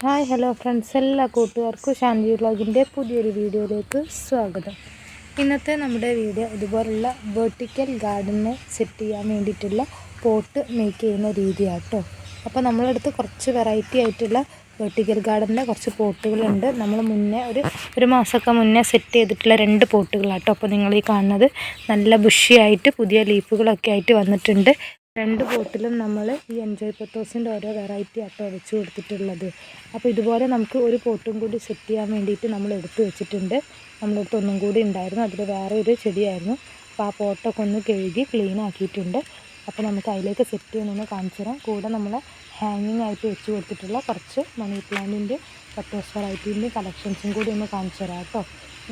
Hi hello friends എല്ലാ കൂട്ടുകാർക്കും ശാന്തി വ്ളോഗിന്റെ പുതിയൊരു വീഡിയോയിലേക്ക് സ്വാഗതം. ഇന്നത്തെ നമ്മുടെ വീഡിയോ ഇതുപോലുള്ള വെർട്ടിക്കൽ ഗാർഡനെ സെറ്റ് ചെയ്യാൻ വേണ്ടിയിട്ടുള്ള പോട്ട് മേക്ക് ചെയ്യുന്ന രീതിയാണ് കേട്ടോ അപ്പോൾ നമ്മളടുത്ത് കുറച്ച് വെറൈറ്റി ആയിട്ടുള്ള വെർട്ടിക്കൽ ഗാർഡനിലെ കുറച്ച് പോട്ടുകളുണ്ട് നമ്മൾ മുന്നേ ഒരു ഒരു മാസമൊക്കെ മുന്നേ സെറ്റ് ചെയ്തിട്ടുള്ള രണ്ട് പോട്ടുകളാട്ടോ അപ്പോൾ നിങ്ങൾ ഈ കാണുന്നത് നല്ല ബുഷിയായിട്ട് പുതിയ ലീഫുകളൊക്കെ ആയിട്ട് വന്നിട്ടുണ്ട്. രണ്ട് ബോട്ടിലും നമ്മൾ ഈ എൻജോയ് പത്തോസിന്റെ ഓരോ വെറൈറ്റി ആട്ടോ വെച്ച് കൊടുത്തിട്ടുള്ളത്. അപ്പോൾ ഇതുപോലെ നമുക്ക് ഒരു പോട്ടും കൂടി സെറ്റ് ചെയ്യാൻ വേണ്ടിയിട്ട് നമ്മൾ എടുത്തു വെച്ചിട്ടുണ്ട്. നമ്മളടുത്ത് ഒന്നും കൂടി ഉണ്ടായിരുന്നു. അതിൽ വേറെ ഒരു ചെടിയായിരുന്നു. അപ്പോൾ ആ പോട്ടൊക്കെ ഒന്ന് കഴുകി ക്ലീൻ ആക്കിയിട്ടുണ്ട്. അപ്പോൾ നമുക്ക് അതിലേക്ക് സെറ്റ് ചെയ്യണമെന്ന് കാണിച്ചു തരാം കൂടെ നമ്മൾ ഹാങ്ങിങ് ആയിട്ട് വെച്ച് കൊടുത്തിട്ടുള്ള കുറച്ച് മണി പ്ലാന്റിന്റെ പത്തോസ് വെറൈറ്റീന്റെ കളക്ഷൻസും കൂടി ഒന്ന് കാണിച്ചു തരാം കേട്ടോ.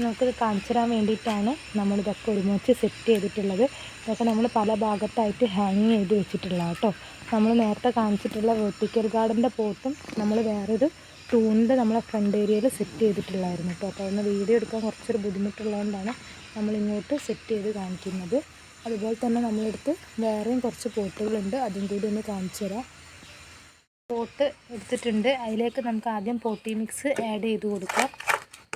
നമുക്കിത് കാണിച്ചു തരാൻ വേണ്ടിയിട്ടാണ് നമ്മളിതൊക്കെ ഒരുമിച്ച് സെറ്റ് ചെയ്തിട്ടുള്ളത്. ഇതൊക്കെ നമ്മൾ പല ഭാഗത്തായിട്ട് ഹാങ് ചെയ്ത് വെച്ചിട്ടുള്ള കേട്ടോ. നമ്മൾ നേരത്തെ കാണിച്ചിട്ടുള്ള വെർട്ടിക്കൽ ഗാർഡന്റെ പോട്ടും നമ്മൾ വേറൊരു തൂണിന്റെ നമ്മളെ ഫ്രണ്ട് ഏരിയയിൽ സെറ്റ് ചെയ്തിട്ടുള്ളായിരുന്നു കേട്ടോ. അപ്പോൾ അതൊന്ന് വീഡിയോ എടുക്കാൻ കുറച്ചൊരു ബുദ്ധിമുട്ടുള്ളതുകൊണ്ടാണ് നമ്മളിങ്ങോട്ട് സെറ്റ് ചെയ്ത് കാണിക്കുന്നത്. അതുപോലെ തന്നെ നമ്മളെടുത്ത് വേറെയും കുറച്ച് പോട്ടുകളുണ്ട് അതും കൂടി ഒന്ന് കാണിച്ചു തരാം. പോട്ട് എടുത്തിട്ടുണ്ട്. അതിലേക്ക് നമുക്ക് ആദ്യം പോട്ടി മിക്സ് ആഡ് ചെയ്ത് കൊടുക്കാം.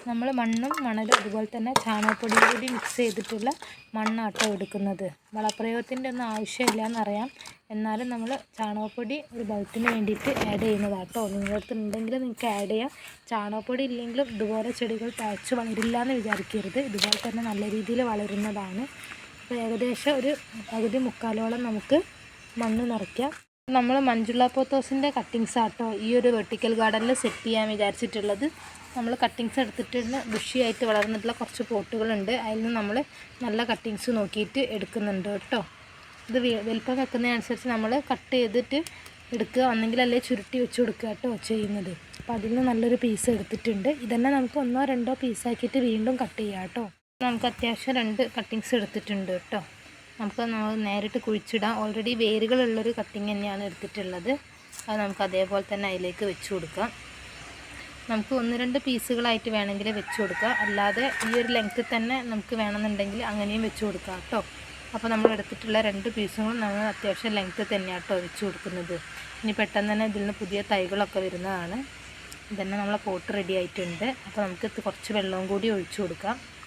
നമ്മൾ മണ്ണും മണലും അതുപോലെ തന്നെ ചാണകപ്പൊടിയും കൂടി മിക്സ് ചെയ്തിട്ടുള്ള മണ്ണാട്ടോ എടുക്കുന്നത്. വളപ്രയോഗത്തിന്റെ ഒന്നും ആവശ്യമില്ല എന്നറിയാം എന്നാലും നമ്മൾ ചാണകപ്പൊടി ഒരു ബൾക്കിന് വേണ്ടിയിട്ട് ആഡ് ചെയ്യുന്നതാട്ടോ. നിങ്ങളുടെ അടുത്ത് ഉണ്ടെങ്കിൽ നിങ്ങൾക്ക് ആഡ് ചെയ്യാം. ചാണകപ്പൊടി ഇല്ലെങ്കിലും ഇതുപോലെ ചെടികൾ തഴച്ച് വളരില്ല എന്ന് വിചാരിക്കരുത്. ഇതുപോലെ തന്നെ നല്ല രീതിയിൽ വളരുന്നതാണ്. അപ്പോൾ ഏകദേശം ഒരു പകുതി മുക്കാലോളം നമുക്ക് മണ്ണ് നിറയ്ക്കാം. നമ്മൾ മഞ്ജുള പോത്തോസിന്റെ കട്ടിങ്സ് ആട്ടോ ഈ ഒരു വെർട്ടിക്കൽ ഗാർഡനിൽ സെറ്റ് ചെയ്യാൻ വിചാരിച്ചിട്ടുള്ളത്. നമ്മൾ കട്ടിങ്സ് എടുത്തിട്ടുള്ള ബുഷിയായിട്ട് വളർന്നിട്ടുള്ള കുറച്ച് പോട്ടുകളുണ്ട്. അതിൽ നിന്ന് നമ്മൾ നല്ല കട്ടിങ്സ് നോക്കിയിട്ട് എടുക്കുന്നുണ്ട് കേട്ടോ. ഇത് വലിപ്പം വെക്കുന്നതനുസരിച്ച് നമ്മൾ കട്ട് ചെയ്തിട്ട് എടുക്കുക. ഒന്നെങ്കിലല്ലേ ചുരുട്ടി വെച്ച് കൊടുക്കുക കേട്ടോ ചെയ്യുന്നത്. അപ്പോൾ അതിൽ നിന്ന് നല്ലൊരു പീസ് എടുത്തിട്ടുണ്ട്. ഇതന്നെ നമുക്ക് ഒന്നോ രണ്ടോ പീസാക്കിയിട്ട് വീണ്ടും കട്ട് ചെയ്യാം കേട്ടോ. നമുക്ക് അത്യാവശ്യം രണ്ട് കട്ടിങ്സ് എടുത്തിട്ടുണ്ട് കേട്ടോ. നമുക്ക് നേരിട്ട് കുഴിച്ചിടാം. ഓൾറെഡി വേരുകളുള്ളൊരു കട്ടിങ് തന്നെയാണ് എടുത്തിട്ടുള്ളത്. അത് നമുക്ക് അതേപോലെ തന്നെ അതിലേക്ക് വെച്ച് കൊടുക്കാം. നമുക്ക് ഒന്ന് രണ്ട് പീസുകളായിട്ട് വേണമെങ്കിൽ വെച്ച് കൊടുക്കാം. അല്ലാതെ ഈ ഒരു ലെങ്ത്തിൽ തന്നെ നമുക്ക് വേണമെന്നുണ്ടെങ്കിൽ അങ്ങനെയും വെച്ച് കൊടുക്കാം കേട്ടോ. അപ്പോൾ നമ്മൾ എടുത്തിട്ടുള്ള രണ്ട് പീസുകളും നമ്മൾ അത്യാവശ്യം ലെങ്ത്തിൽ തന്നെയാണ് കേട്ടോ വെച്ച് കൊടുക്കുന്നത്. ഇനി പെട്ടെന്ന് തന്നെ ഇതിൽ നിന്ന് പുതിയ തൈകളൊക്കെ വരുന്നതാണ്. ഇതന്നെ നമ്മളെ പോട്ട് റെഡി ആയിട്ടുണ്ട്. അപ്പോൾ നമുക്ക് കുറച്ച് വെള്ളവും കൂടി ഒഴിച്ചു കൊടുക്കാം. നമ്മൾ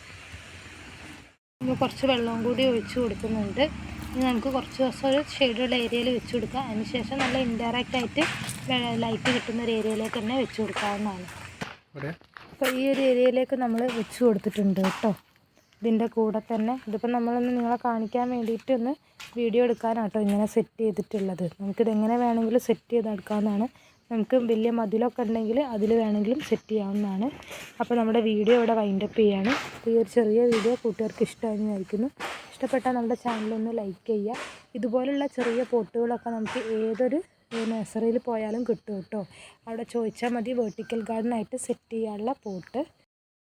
കുറച്ച് വെള്ളവും കൂടി ഒഴിച്ചു കൊടുക്കുന്നുണ്ട്. ഇനി നമുക്ക് കുറച്ച് ദിവസം ഒരു ഷെയ്ഡുള്ള ഏരിയയിൽ വെച്ച് കൊടുക്കാം. അതിനുശേഷം നല്ല ഇൻഡയറക്റ്റ് ആയിട്ട് ലൈറ്റ് കിട്ടുന്ന ഒരു ഏരിയയിലേക്ക് തന്നെ വെച്ച് കൊടുക്കാവുന്നതാണ്. അപ്പോൾ ഈ ഒരു ഏരിയയിലേക്ക് നമ്മൾ വെച്ച് കൊടുത്തിട്ടുണ്ട് കേട്ടോ. ഇതിന്റെ കൂടെ തന്നെ. ഇതിപ്പോൾ നമ്മളൊന്ന് നിങ്ങളെ കാണിക്കാൻ വേണ്ടിയിട്ട് ഒന്ന് വീഡിയോ എടുക്കാനാട്ടോ ഇങ്ങനെ സെറ്റ് ചെയ്തിട്ടുള്ളത്. നമുക്കിതെങ്ങനെ വേണമെങ്കിലും സെറ്റ് ചെയ്തെടുക്കാവുന്നതാണ്. നമുക്ക് വലിയ മതിലൊക്കെ ഉണ്ടെങ്കിൽ അതിൽ വേണമെങ്കിലും സെറ്റ് ചെയ്യാവുന്നതാണ്. അപ്പോൾ നമ്മുടെ വീഡിയോ ഇവിടെ വൈൻഡപ്പ് ചെയ്യാണ്. ഈ ഒരു ചെറിയ വീഡിയോ കൂട്ടുകാർക്ക് ഇഷ്ടമായി വിചാരിക്കുന്നു. ഇഷ്ടപ്പെട്ടാൽ നമ്മുടെ ചാനലൊന്ന് ലൈക്ക് ചെയ്യുക. ഇതുപോലുള്ള ചെറിയ പോട്ടുകളൊക്കെ നമുക്ക് ഏതൊരു നഴ്സറിയിൽ പോയാലും കിട്ടും കേട്ടോ. അവിടെ ചോദിച്ചാൽ മതി വെർട്ടിക്കൽ ഗാർഡനായിട്ട് സെറ്റ് ചെയ്യാനുള്ള പോട്ട്.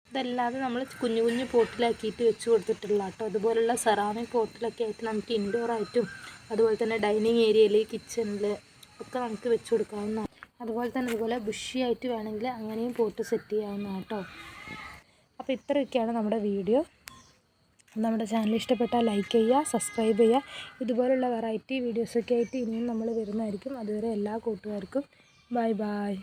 ഇതല്ലാതെ നമ്മൾ കുഞ്ഞു കുഞ്ഞു പോട്ടിലാക്കിയിട്ട് വെച്ച് കൊടുത്തിട്ടുള്ള കേട്ടോ. അതുപോലുള്ള സെറാമിക് പോട്ടിലൊക്കെ ആയിട്ട് നമുക്ക് ഇൻഡോറായിട്ടും അതുപോലെ തന്നെ ഡൈനിങ് ഏരിയയിൽ കിച്ചണിൽ ഒക്കെ നമുക്ക് വെച്ച് കൊടുക്കാവുന്നതാണ്. അതുപോലെ തന്നെ ഇതുപോലെ ബുഷിയായിട്ട് വേണമെങ്കിൽ അങ്ങനെയും പോട്ട് സെറ്റ് ചെയ്യാവുന്നതാണ് കേട്ടോ. അപ്പോൾ ഇത്രയൊക്കെയാണ് നമ്മുടെ വീഡിയോ. നമ്മുടെ ചാനൽ ഇഷ്ടപ്പെട്ടാൽ ലൈക്ക് ചെയ്യുക സബ്സ്ക്രൈബ് ചെയ്യുക. ഇതുപോലുള്ള വെറൈറ്റി വീഡിയോസൊക്കെ ആയിട്ട് ഇനിയും നമ്മൾ വരുന്നതായിരിക്കും. അതുവരെ എല്ലാ കൂട്ടുകാർക്കും ബൈ ബൈ